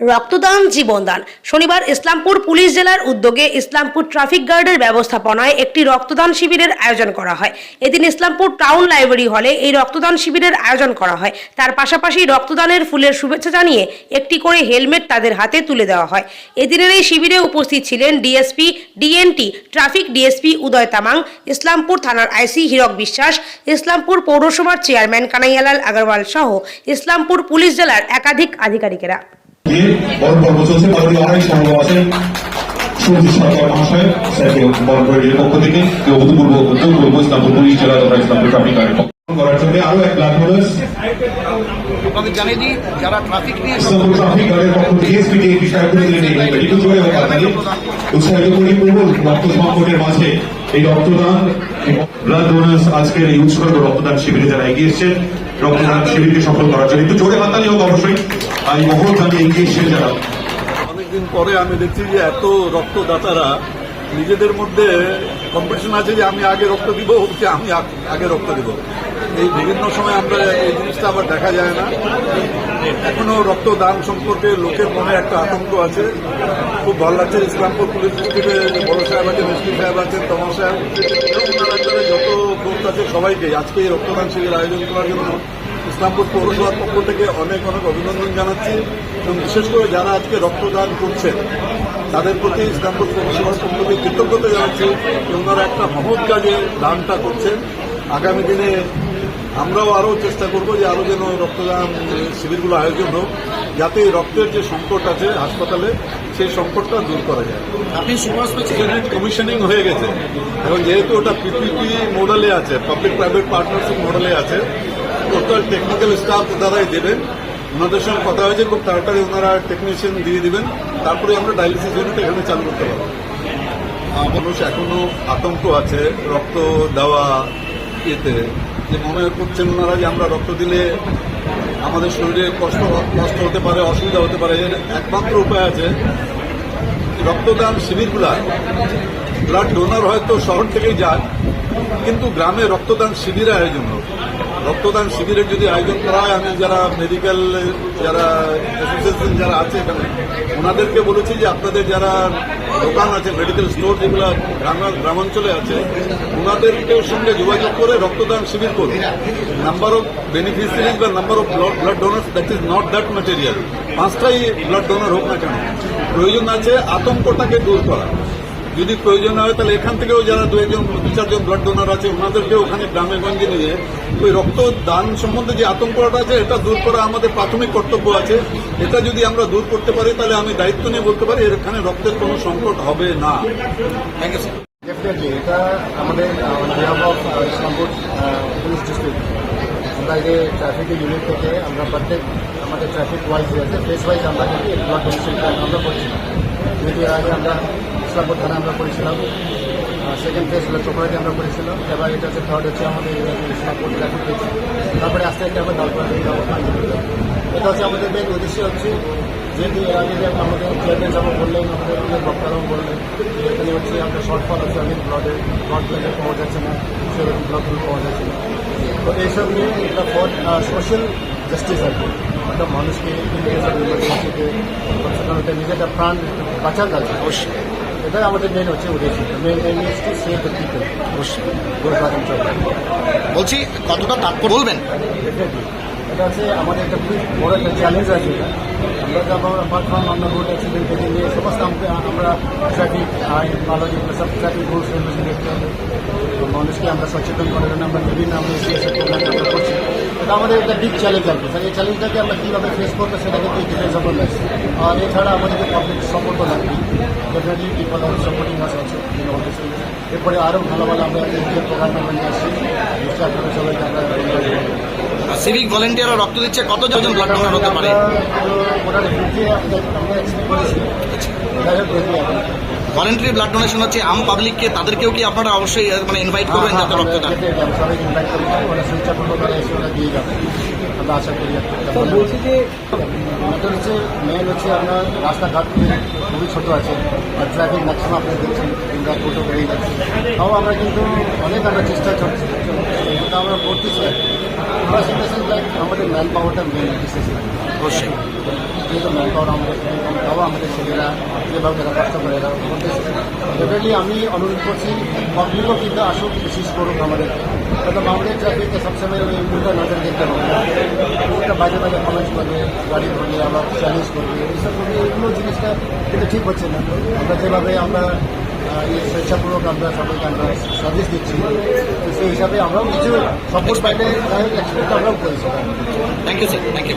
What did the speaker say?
রক্তদান, জীবনদান। শনিবার ইসলামপুর পুলিশ জেলার উদ্যোগে ইসলামপুর ট্রাফিক গার্ডের ব্যবস্থাপনায় একটি রক্তদান শিবিরের আয়োজন করা হয়। এদিন ইসলামপুর টাউন লাইব্রেরি হলে এই রক্তদান শিবিরের আয়োজন করা হয়। তার পাশাপাশি রক্তদানের ফুলের শুভেচ্ছা জানিয়ে একটি করে হেলমেট তাদের হাতে তুলে দেওয়া হয়। এদিনের এই শিবিরে উপস্থিত ছিলেন DSP, DNT, traffic DSP Uday Tamang, Islampur থানার আইসি হীরক বিশ্বাস, ইসলামপুর পৌরসভার চেয়ারম্যান কানাইয়ালাল আগরওয়াল সহ ইসলামপুর পুলিশ জেলার একাধিক আধিকারিকেরা। দিয়ে বড় পর্ব চলছে। পরবর্তী অনেক সংগ্রহ আছেন সুরজিৎ সরকার মহাশয় স্যারকে বরণ করে পক্ষ থেকে অভূতপূর্ব উদ্যোগ করব ইসলামপুর পুলিশ জেলা তথা ইসলামপুর ট্রাফিক করার জন্য আরও এক ব্লাড ডোনার্স আপনাদের জানিয়ে দিই যারা ট্রাফিক নিয়ে ট্রাফিক গার্ডের পক্ষ থেকে এসপি কে এই বিষয়ে তুলে দিলেন এই মেডিকেল জোরে ও তাড়াতাড়ি উৎসাহিত করি। প্রবল রক্ত সংকটের মাঝে এই রক্তদান ব্লাড ডোনার্স আজকের এই উৎসর্গ রক্তদান শিবিরে যারা এগিয়ে এসেছেন রক্তদান শিবিরকে সফল করার জন্য একটু জোরে হাতালি হোক অবশ্যই। এই মহল যারা অনেকদিন পরে আমি দেখছি যে এত রক্তদাতারা নিজেদের মধ্যে কম্পিটিশন আছে যে আমি আগে রক্ত দিব যে আমি আগে রক্ত দিব। এই বিভিন্ন সময় আমরা এই জিনিসটা আবার দেখা যায় না। এখনও রক্তদান সম্পর্কে লোকের মনে একটা আতঙ্ক আছে। খুব ভালো লাগছে ইসলামপুর পুলিশ ডিস্ট্রিক্টে বড় সাহেব আছেন, এসপি সাহেব আছেন তমা সাহেব। যত গ্রুপ আছে সবাইকে আজকে এই রক্তদান শিবির আয়োজন করার জন্য ইসলামপুর পৌরসভার পক্ষ থেকে অনেক অনেক অভিনন্দন জানাচ্ছি এবং বিশেষ করে যারা আজকে রক্তদান করছেন তাদের প্রতি ইসলামপুর পৌরসভার পক্ষ থেকে কৃতজ্ঞতা জানাচ্ছি ওনারা একটা মহৎ কাজে দানটা করছেন। আগামী দিনে আমরাও আরও চেষ্টা করব যে আরও যেন রক্তদান শিবিরগুলো আয়োজন হোক যাতে রক্তের যে সংকট আছে হাসপাতালে সেই সংকটটা দূর করা যায়। আপনি সুভাষ কমিশনিং হয়ে গেছে। এবং যেহেতু ওটা পিপিপি মডেলে আছে পাবলিক প্রাইভেট পার্টনারশিপ মডেলে আছে টোটাল টেকনিক্যাল স্টাফ দ্বারাই দেবেন। ওনাদের সঙ্গে কথা হয়েছে খুব তাড়াতাড়ি ওনারা টেকনিশিয়ান দিয়ে দিবেন। তারপরে আমরা ডায়ালিসিস ইউনিট এখানে চালু করতে পারব। মানুষ এখনও আতঙ্ক আছে, রক্ত দেওয়া ইয়েতে। যে মনে করছেন ওনারা যে আমরা রক্ত দিলে আমাদের শরীরে কষ্ট কষ্ট হতে পারে, অসুবিধা হতে পারে, এর একমাত্র উপায় আছে রক্তদান শিবিরগুলা ব্লাড ডোনার হয়তো শহর থেকেই যায় কিন্তু গ্রামে রক্তদান শিবিরের আয়োজন হোক। রক্তদান শিবিরের যদি আয়োজন করা হয়, আমি যারা মেডিকেল যারা অ্যাসোসিয়েশন যারা আছে এখানে, ওনাদেরকে বলেছি যে আপনাদের যারা দোকান আছে মেডিকেল স্টোর যেগুলো গ্রাম গ্রামাঞ্চলে আছে ওনাদেরকে সঙ্গে যোগাযোগ করে রক্তদান শিবির করুন। নাম্বার অফ বেনিফিসিয়ারিজ বা number of blood donors that is not that material পাঁচটাই ব্লাড ডোনার হোক না কেন। প্রয়োজন আছে আতঙ্কটাকে দূর করা। যদি প্রয়োজন হয় তাহলে এখান থেকেও যারা দু একজন দু চারজন ব্লাড ডোনার আছে ওনাদেরকে ওখানে গ্রামে গঞ্জে নিয়ে ওই রক্ত দান সম্বন্ধে যে আতঙ্কটা আছে এটা দূর করা আমাদের প্রাথমিক কর্তব্য আছে। এটা যদি আমরা দূর করতে পারি তাহলে আমি দায়িত্ব নিয়ে বলতে পারি এখানে রক্তের কোনো সংকট হবে না। থ্যাংক ইউ স্যার ডেফিনেটলি এটা আমাদের ইসলামপুর পুলিশ ডিস্ট্রিক্ট আমরা যে ট্রাফিক ইউনিট থেকে আমরা প্রত্যেক আমাদের ট্রাফিক ওয়াইজ আছে ফেস ওয়াইজ আমরা কিন্তু ব্লক কমিশনটা আমরা করছিলাম যদি আগে আমরা ইসলামপুর থানা আমরা করেছিলাম। সেকেন্ড ফেজ হলো চোপড়াতে আমরা করেছিলাম। এবার এটা হচ্ছে থার্ড হচ্ছে আমাদের ইসলামপুর ফেজ তারপরে আস্তে আস্তে আমরা তারপরে এটা হচ্ছে আমাদের মেন উদ্দেশ্য হচ্ছে যেহেতু এর আগে যে আমাদের চেয়ারম্যান যেমন বললেন, আমাদের বক্তারাও বললেন এখানে হচ্ছে আমাদের শর্টফল আছে অনেক ব্লডে ব্লড ব্যাংকে পাওয়া যাচ্ছে না, সেরকম ব্লডগুলো পাওয়া যাচ্ছে না। তো এইসব নিয়ে এটা ফর সোশ্যাল জাস্টিস আর কি। একটা মানুষকে নিজেটা প্রাণ বাঁচার কাছে অবশ্যই। এটাই আমাদের মেন হচ্ছে উদ্দেশ্য main main is to save the people অবশ্যই। বলছি কতটা তাৎপর্য? বলবেন। এটা হচ্ছে আমাদের একটা খুব বড় একটা চ্যালেঞ্জ আছে আমরা যেমন অ্যাপার্ট ফ্রম আমরা রোড অ্যাক্সিডেন্ট থেকে নিয়ে সমস্ত আমরা আমরা ট্রাফিক আইন ভালো যেগুলো সব ট্রাফিক রুলস রেগুলেশন দেখতে হবে। মানুষকে আমরা সচেতন করার জন্য আমরা বিভিন্ন আমরা এটা আমাদের একটা বিগ চ্যালেঞ্জ আর কি স্যার এই চ্যালেঞ্জটাকে আমরা কীভাবে ফেস করব সেটা কিন্তু অপন লাইফ আর এছাড়া আমাদেরকে পাবলিক সাপোর্টও লাগবে ডেফিনেটলি পিপল আর সাপোর্টিং আস আছে এরপরে আরও ভালো ভালো আমরা নিজের প্রোগ্রাম আমরা নিয়ে আসছি আপনারা সবাইকে আমরা সিভিক ভলেন্টিয়াররা রক্ত দিচ্ছে কতজন ব্লাড ডোনার হতে পারে? ভলেন্টারি ব্লাড ডোনেশন হচ্ছে আম পাবলিককে তাদেরকেও কি আপনারা অবশ্যই মানে ইনভাইট করবেন যাতে রক্ত দেন আমরা আশা করি বলছি যে, আমাদের হচ্ছে মেন হচ্ছে আপনার রাস্তাঘাট খুবই ছোটো আছে, আর ট্রাফিক ম্যাক্সিমাম আপনি দেখছেন দিনরা টোটো বেড়ে যাচ্ছে। তাও আমরা কিন্তু অনেক আমরা চেষ্টা করছি। আমরা করতেছি আর কি। আমরা সেটা আমাদের ম্যান পাওয়ারটা মেন বিশেষ অবশ্যই। যেহেতু ম্যান পাওয়ার আমাদের তাও আমাদের ছেলেরা যেভাবে তারা কষ্ট করে এরা করতেছে ডেফিনেটলি আমি অনুরোধ করছি পাবলিকও কিন্তু আসুক বিশেষ করুক আমাদের। আমাদের ট্রাফিককে সবসময় ওই উল্টা নজর দিতে হবে। উল্টা বাজে বাজে কমেন্ট করবে গাড়ি ধরবে আবার চ্যালেঞ্জ করবে এইসব এইগুলো জিনিসটা কিন্তু ঠিক হচ্ছে না। আমরা যেভাবে আমরা স্বেচ্ছাপূর্বক আমরা সকলকে আমরা সার্ভিস দিচ্ছি। তো সেই হিসাবে আমরাও কিছু সাপোর্ট পাইলে আমরাও করেছি। Thank you sir thank you